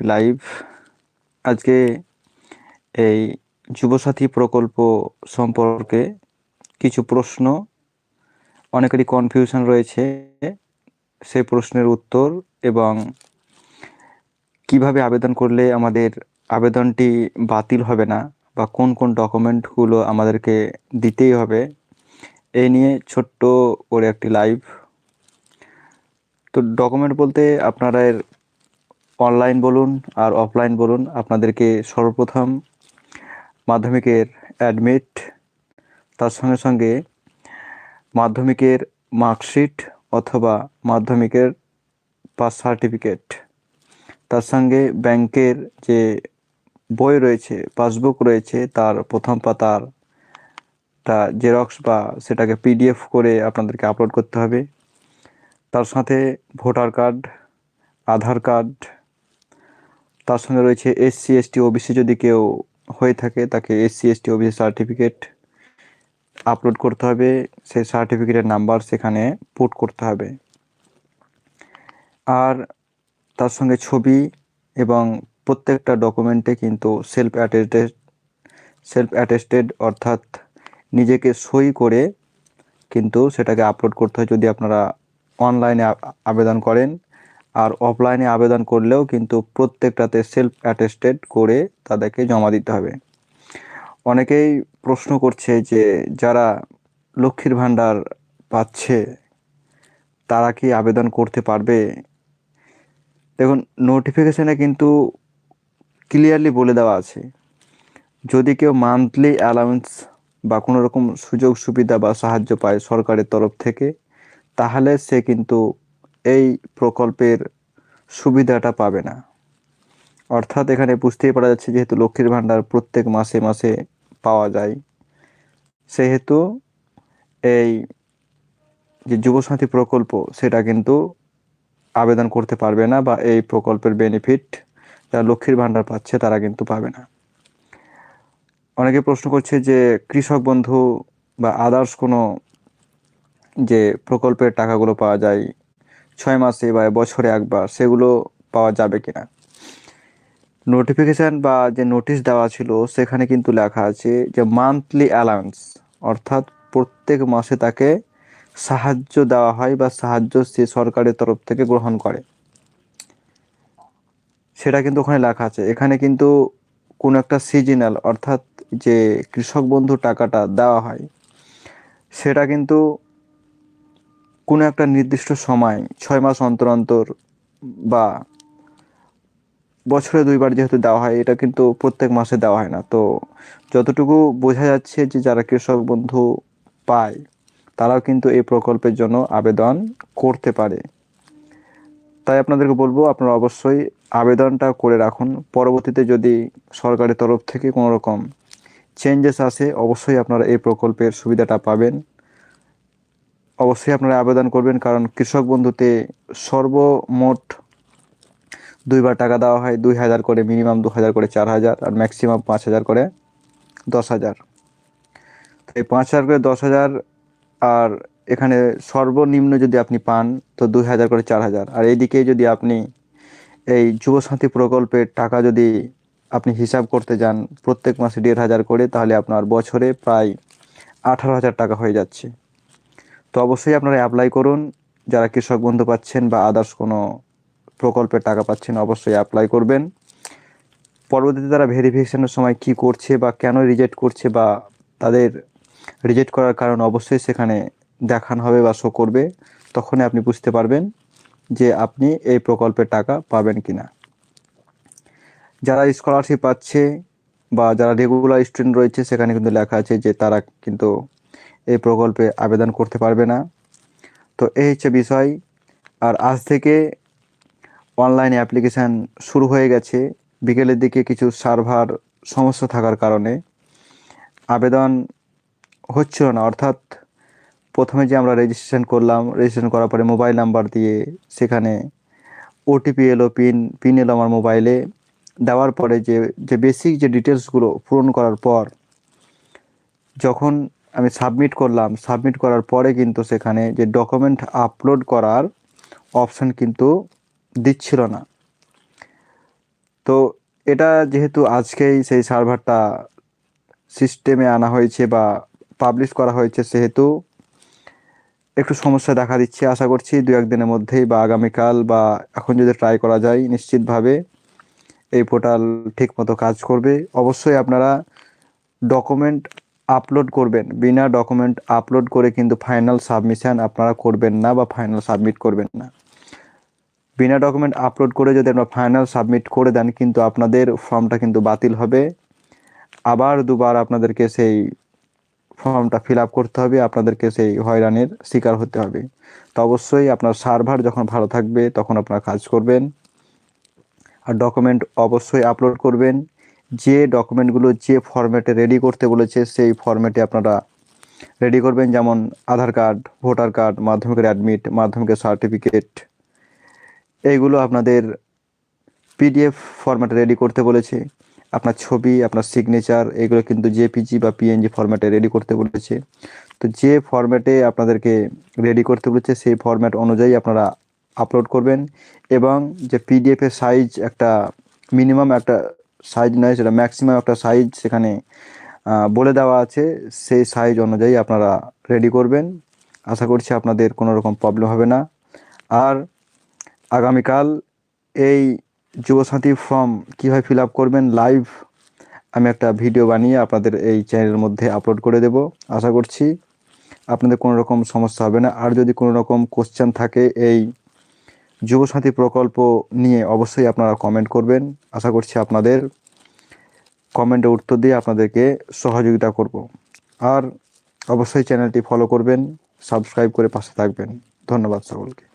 Live আজকে এই যুবসাথী প্রকল্প সম্পর্কে কিছু প্রশ্ন। অনেকেরই কনফিউশন রয়েছে সেই প্রশ্নের উত্তর এবং কীভাবে আবেদন করলে আমাদের আবেদনটি বাতিল হবে না বা কোন কোন ডকুমেন্টগুলো আমাদেরকে দিতেই হবে। এই নিয়ে ছোট্ট করে একটি লাইভ তো ডকুমেন্ট বলতে আপনারা এর অনলাইন বলুন আর অফলাইন বলুন, আপনাদেরকে সর্বপ্রথম মাধ্যমিকের অ্যাডমিট তার সঙ্গে সঙ্গে মাধ্যমিকের মার্কশিট অথবা মাধ্যমিকের পাস সার্টিফিকেট তার সঙ্গে ব্যাংকের যে বই রয়েছে পাসবুক রয়েছে, তার প্রথম পাতার তা জেরক্স বা সেটাকে পিডিএফ করে আপনাদেরকে আপলোড করতে হবে। তার সাথে ভোটার কার্ড আধার কার্ড তার সঙ্গে রয়েছে এসসি এসটি ওবিসি যদি কেউ হয়ে থাকে, তাকে SC ST OBC certificate upload করতে হবে। সেই সার্টিফিকেটের নাম্বার সেখানে পুট করতে হবে। আর তার সঙ্গে ছবি এবং প্রত্যেকটা ডকুমেন্টে কিন্তু সেলফ অ্যাটেস্টেড সেলফ অ্যাটেস্টেড অর্থাৎ নিজেকে সই করে কিন্তু সেটাকে আপলোড করতে হয়। যদি আপনারা অনলাইনে আবেদন করেন আর অফলাইনে আবেদন করলেও কিন্তু প্রত্যেকটাতে সেলফ অ্যাটেস্টেড করে তাদেরকে জমা দিতে হবে। অনেকেই প্রশ্ন করছে যে, যারা লক্ষ্মীর ভাণ্ডার পাচ্ছে, তারা কি আবেদন করতে পারবে? দেখুন নোটিফিকেশানে কিন্তু ক্লিয়ারলি বলে দেওয়া আছে। যদি কেউ মান্থলি অ্যালাউন্স বা কোনো রকম সুযোগ সুবিধা বা সাহায্য পায় সরকারের তরফ থেকে, তাহলে সে কিন্তু এই প্রকল্পের সুবিধাটা পাবে না। অর্থাৎ এখানে বুঝতেই পারা যাচ্ছে যেহেতু লক্ষ্মীর ভাণ্ডার প্রত্যেক মাসে মাসে পাওয়া যায়, সেহেতু এই যে যুবসাথী প্রকল্প, সেটা কিন্তু আবেদন করতে পারবে না বা এই প্রকল্পের বেনিফিট যারা লক্ষ্মীর ভাণ্ডার পাচ্ছে তারা কিন্তু পাবে না। অনেকে প্রশ্ন করছে যে কৃষক বন্ধু বা আদার্স কোনো যে প্রকল্পের টাকাগুলো পাওয়া যায় ছয় মাসে বা বছরে একবার সেগুলো পাওয়া যাবে কিনা। নোটিফিকেশান বা যে নোটিশ দেওয়া ছিল, সেখানে কিন্তু লেখা আছে যে মান্থলি অ্যালাউন্স অর্থাৎ প্রত্যেক মাসে তাকে সাহায্য দেওয়া হয় বা সাহায্য সে সরকারের তরফ থেকে গ্রহণ করে। সেটা কিন্তু ওখানে লেখা আছে। এখানে কিন্তু কোনো একটা সিজনাল অর্থাৎ যে কৃষক বন্ধু টাকাটা দেওয়া হয়, সেটা কিন্তু কোনো একটা নির্দিষ্ট সময়, ছয় মাস অন্তর অন্তর বা বছরে দুইবার যেহেতু দেওয়া হয়, এটা কিন্তু প্রত্যেক মাসে দেওয়া হয় না। তো যতটুকু বোঝা যাচ্ছে যে যারা কৃষক বন্ধু পায়, তারাও কিন্তু এই প্রকল্পের জন্য আবেদন করতে পারে। তাই আপনাদেরকে বলব, আপনারা অবশ্যই আবেদনটা করে রাখুন। পরবর্তীতে যদি সরকারের তরফ থেকে কোনো রকম চেঞ্জেস আসে, অবশ্যই আপনারা এই প্রকল্পের সুবিধাটা পাবেন। অবশ্যই আপনারা আবেদন করবেন, কারণ কৃষক বন্ধুতে সর্বমোট দুইবার টাকা দেওয়া হয়, দুই হাজার করে, মিনিমাম দু হাজার করে, চার হাজার, আর ম্যাক্সিমাম পাঁচ হাজার করে দশ হাজার। তো এই পাঁচ হাজার করে দশ হাজার, আর এখানে সর্বনিম্ন যদি আপনি পান, তো দুই হাজার করে চার হাজার। আর এইদিকে যদি আপনি এই যুবসাথী প্রকল্পের টাকা যদি আপনি হিসাব করতে যান, প্রত্যেক মাসে দেড় হাজার করে, তাহলে আপনার বছরে প্রায় আঠারো হাজার টাকা হয়ে যাচ্ছে। তো অবশ্যই আপনারা অ্যাপ্লাই করুন। যারা কৃষক বন্ধু পাচ্ছেন বা আদার্স কোনো প্রকল্পের টাকা পাচ্ছেন, অবশ্যই অ্যাপ্লাই করবেন। পরবর্তীতে তারা ভেরিফিকেশনের সময় কি করছে বা কেন রিজেক্ট করছে বা তাদের রিজেক্ট করার কারণ অবশ্যই সেখানে দেখানো হবে বা শো করবে। তখনই আপনি বুঝতে পারবেন যে আপনি এই প্রকল্পের টাকা পাবেন কি না যারা স্কলারশিপ পাচ্ছে বা যারা রেগুলার স্টুডেন্ট রয়েছে, সেখানে কিন্তু লেখা আছে যে তারা কিন্তু এই প্রকল্পে আবেদন করতে পারবে না। তো এই হচ্ছে বিষয়। আর আজ থেকে অনলাইন অ্যাপ্লিকেশান শুরু হয়ে গেছে। বিকেলের দিকে কিছু সার্ভার সমস্যা থাকার কারণে আবেদন হচ্ছিল না। অর্থাৎ প্রথমে যে আমরা রেজিস্ট্রেশন করলাম রেজিস্ট্রেশন করার পরে মোবাইল নাম্বার দিয়ে সেখানে ওটিপি এলো পিন পিন এলো আমার মোবাইলে দেওয়ার পরে যে যে বেসিক যে ডিটেলসগুলো পূরণ করার পর যখন আমি সাবমিট করলাম। সাবমিট করার পরে কিন্তু সেখানে যে ডকুমেন্ট আপলোড করার অপশান কিন্তু দিচ্ছিল না। তো এটা যেহেতু আজকেই সেই সার্ভারটা সিস্টেমে আনা হয়েছে বা পাবলিশ করা হয়েছে সেহেতু একটু সমস্যা দেখা দিচ্ছে আশা করছি দু একদিনের মধ্যেই বা আগামীকাল বা এখন যদি ট্রাই করা যায় নিশ্চিতভাবে এই পোর্টাল ঠিকমতো কাজ করবে। অবশ্যই আপনারা ডকুমেন্ট আপলোড করবেন। বিনা ডকুমেন্ট আপলোড করে কিন্তু ফাইনাল সাবমিশন আপনারা করবেন না বা ফাইনাল সাবমিট করবেন না। বিনা ডকুমেন্ট আপলোড করে যদি আপনারা ফাইনাল সাবমিট করে দেন কিন্তু আপনাদের ফর্মটা কিন্তু বাতিল হবে। আবার দুবার আপনাদেরকে সেই ফর্মটা ফিল আপ করতে হবে, আপনাদেরকে সেই হয়রানির শিকার হতে হবে। তো অবশ্যই আপনার সার্ভার যখন ভালো থাকবে তখন আপনারা কাজ করবেন। আর ডকুমেন্ট অবশ্যই আপলোড করবেন। যে ডকুমেন্টগুলো যে ফরম্যাটে রেডি করতে বলেছে, সেই ফরম্যাটে আপনারা রেডি করবেন। যেমন আধার কার্ড ভোটার কার্ড মাধ্যমিকের অ্যাডমিট মাধ্যমিকের সার্টিফিকেট এইগুলো আপনাদের পিডিএফ ফরম্যাটে রেডি করতে বলেছে। আপনার ছবি, আপনার সিগনেচার এগুলো কিন্তু জেপিজি বা পিএনজি ফরম্যাটে রেডি করতে বলেছে। তো যে ফরম্যাটে আপনাদেরকে রেডি করতে বলেছে, সেই ফরম্যাট অনুযায়ী আপনারা আপলোড করবেন। এবং যে পিডিএফের সাইজ একটা মিনিমাম একটা সাইজ নয়, সেটা ম্যাক্সিমাম একটা সাইজ সেখানে বলে দেওয়া আছে। সেই সাইজ অনুযায়ী আপনারা রেডি করবেন। আশা করছি আপনাদের কোনো রকম প্রবলেম হবে না। আর আগামীকাল এই যুবসাথী ফর্ম কীভাবে ফিল আপ করবেন লাইভ আমি একটা ভিডিও বানিয়ে আপনাদের এই চ্যানেলের মধ্যে আপলোড করে দেব। আশা করছি আপনাদের কোনো রকম সমস্যা হবে না। আর যদি কোনো রকম কোশ্চেন থাকে এই যুবসাথী প্রকল্প নিয়ে অবশ্যই আপনারা কমেন্ট করবেন। আশা করছি আপনাদের কমেন্টে উত্তর দিয়ে আপনাদেরকে সহযোগিতা করব। আর অবশ্যই চ্যানেলটি ফলো করবেন সাবস্ক্রাইব করে পাশে থাকবেন। ধন্যবাদ সকলকে।